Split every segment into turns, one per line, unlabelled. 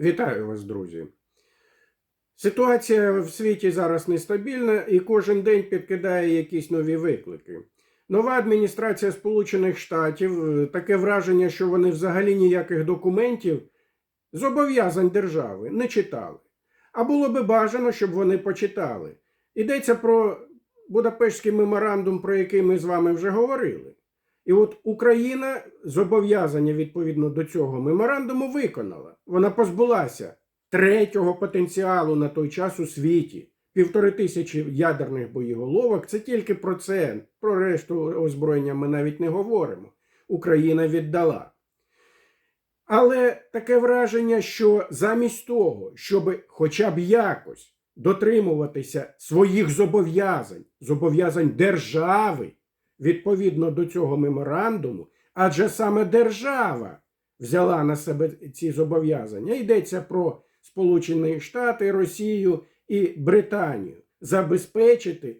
Вітаю вас, друзі. Ситуація в світі зараз нестабільна і кожен день підкидає якісь нові виклики. Нова адміністрація Сполучених Штатів е, таке враження, що вони взагалі ніяких документів зобов'язань держави не читали. А було би бажано, щоб вони почитали. Йдеться про Будапештський меморандум, про який ми з вами вже говорили. І от Україна зобов'язання відповідно до цього меморандуму виконала. Вона позбулася третього потенціалу на той час у світі. Півтори тисячі ядерних боєголовок. Це тільки про це. Про решту озброєння ми навіть не говоримо. Україна віддала. Але таке враження, що замість того, щоб хоча б якось дотримуватися своїх зобов'язань, зобов'язань держави відповідно до цього меморандуму, адже саме держава взяла на себе ці зобов'язання. Йдеться про Сполучені Штати, Росію і Британію забезпечити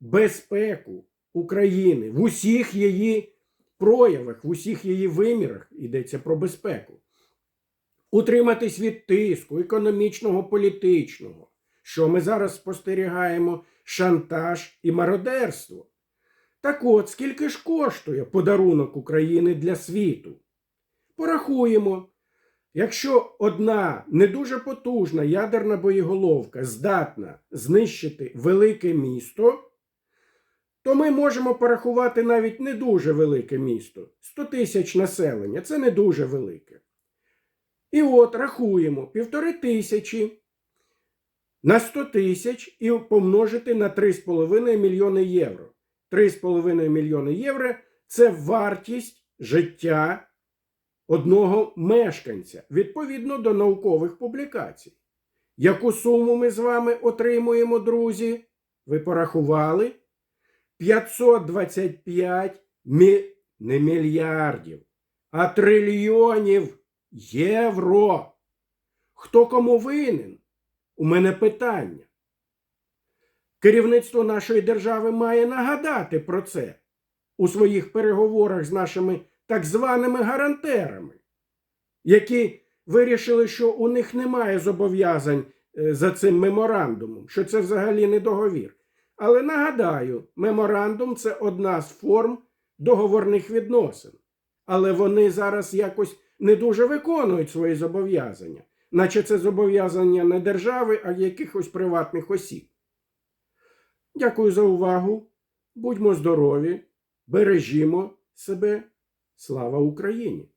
безпеку України в усіх її проявах, в усіх її вимірах йдеться про безпеку. Утриматись від тиску економічного, політичного, що ми зараз спостерігаємо шантаж і мародерство. Так от, скільки ж коштує подарунок України для світу? Порахуємо. Якщо одна не дуже потужна ядерна боєголовка здатна знищити велике місто, то ми можемо порахувати навіть не дуже велике місто 100 тисяч населення це не дуже велике. І от рахуємо півтори тисячі на 100 тисяч і помножити на 3,5 мільйони євро. 3,5 мільйони євро це вартість життя одного мешканця відповідно до наукових публікацій. Яку суму ми з вами отримуємо, друзі? Ви порахували? 525 мі... не мільярдів, а трильйонів євро. Хто кому винен? У мене питання. Керівництво нашої держави має нагадати про це у своїх переговорах з нашими так званими гарантерами, які вирішили, що у них немає зобов'язань е, за цим меморандумом, що це взагалі не договір. Але нагадаю, меморандум це одна з форм договорних відносин. Але вони зараз якось не дуже виконують свої зобов'язання, наче це зобов'язання не держави, а якихось приватних осіб. Дякую за увагу. Будьмо здорові, бережімо себе. Слава Україні!